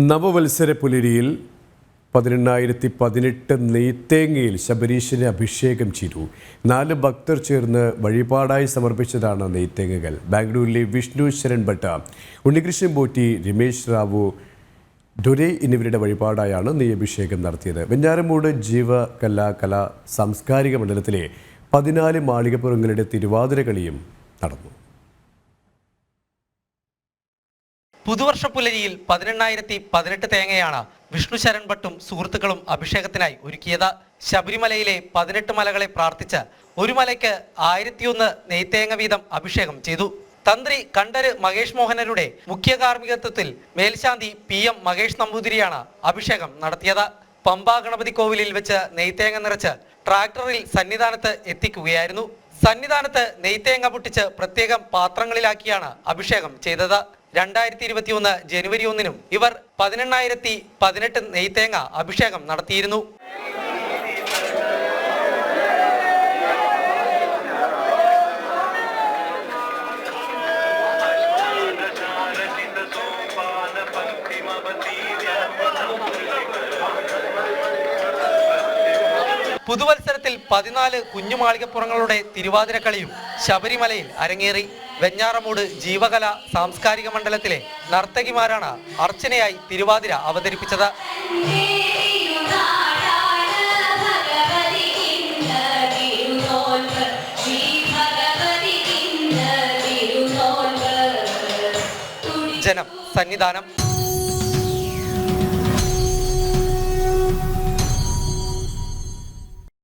നവവത്സര പുലരിയിൽ പതിനെണ്ണായിരത്തി പതിനെട്ട് നെയ്ത്തേങ്ങയിൽ ശബരീശന് അഭിഷേകം ചെയ്തു. നാല് ഭക്തർ ചേർന്ന് വഴിപാടായി സമർപ്പിച്ചതാണ് നെയ്ത്തേങ്ങകൾ. ബാംഗ്ലൂരിലെ വിഷ്ണു ശരൺ ഭട്ട ഉണ്ണികൃഷ്ണൻ പോറ്റി രമേശ് റാവു ഡൊരേ എന്നിവരുടെ വഴിപാടായാണ് നെയ്യഭിഷേകം നടത്തിയത്. വെഞ്ഞാറമൂട് ജീവകല കലാ സാംസ്കാരിക മണ്ഡലത്തിലെ പതിനാല് മാളികപ്പുറങ്ങളുടെ തിരുവാതിരകളിയും നടന്നു. പുതുവർഷ പുലരിയിൽ പതിനെണ്ണായിരത്തി പതിനെട്ട് തേങ്ങയാണ് വിഷ്ണു ശരൺ ഭട്ടും സുഹൃത്തുക്കളും അഭിഷേകത്തിനായി ഒരുക്കിയത്. ശബരിമലയിലെ പതിനെട്ട് മലകളെ പ്രാർത്ഥിച്ച് ഒരു മലയ്ക്ക് ആയിരത്തിയൊന്ന് നെയ്ത്തേങ്ങ വീതം അഭിഷേകം ചെയ്തു. തന്ത്രി കണ്ഠര് മഹേഷ് മോഹനരുടെ മുഖ്യ കാർമ്മികത്വത്തിൽ മേൽശാന്തി പി എം മഹേഷ് നമ്പൂതിരിയാണ് അഭിഷേകം നടത്തിയത്. പമ്പ ഗണപതി കോവിലിൽ വെച്ച് നെയ്ത്തേങ്ങ നിറച്ച് ട്രാക്ടറിൽ സന്നിധാനത്ത് എത്തിക്കുകയായിരുന്നു. സന്നിധാനത്ത് നെയ്ത്തേങ്ങ പൊട്ടിച്ച് പ്രത്യേകം പാത്രങ്ങളിലാക്കിയാണ് അഭിഷേകം ചെയ്തത്. രണ്ടായിരത്തി ഇരുപത്തിയൊന്ന് ജനുവരി ഒന്നിനും ഇവർ പതിനെണ്ണായിരത്തി പതിനെട്ട് നെയ്ത്തേങ്ങ അഭിഷേകം നടത്തിയിരുന്നു. പുതുവത്സരത്തിൽ പതിനാല് കുഞ്ഞുമാളികപ്പുറങ്ങളുടെ തിരുവാതിരക്കളിയും ശബരിമലയിൽ അരങ്ങേറി വെഞ്ഞാറമൂട് ജീവകല സാംസ്കാരിക മണ്ഡലത്തിലെ നർത്തകിമാരാണ് അർച്ചനയായി തിരുവാതിര അവതരിപ്പിച്ചത്. ജനം സന്നിധാനം.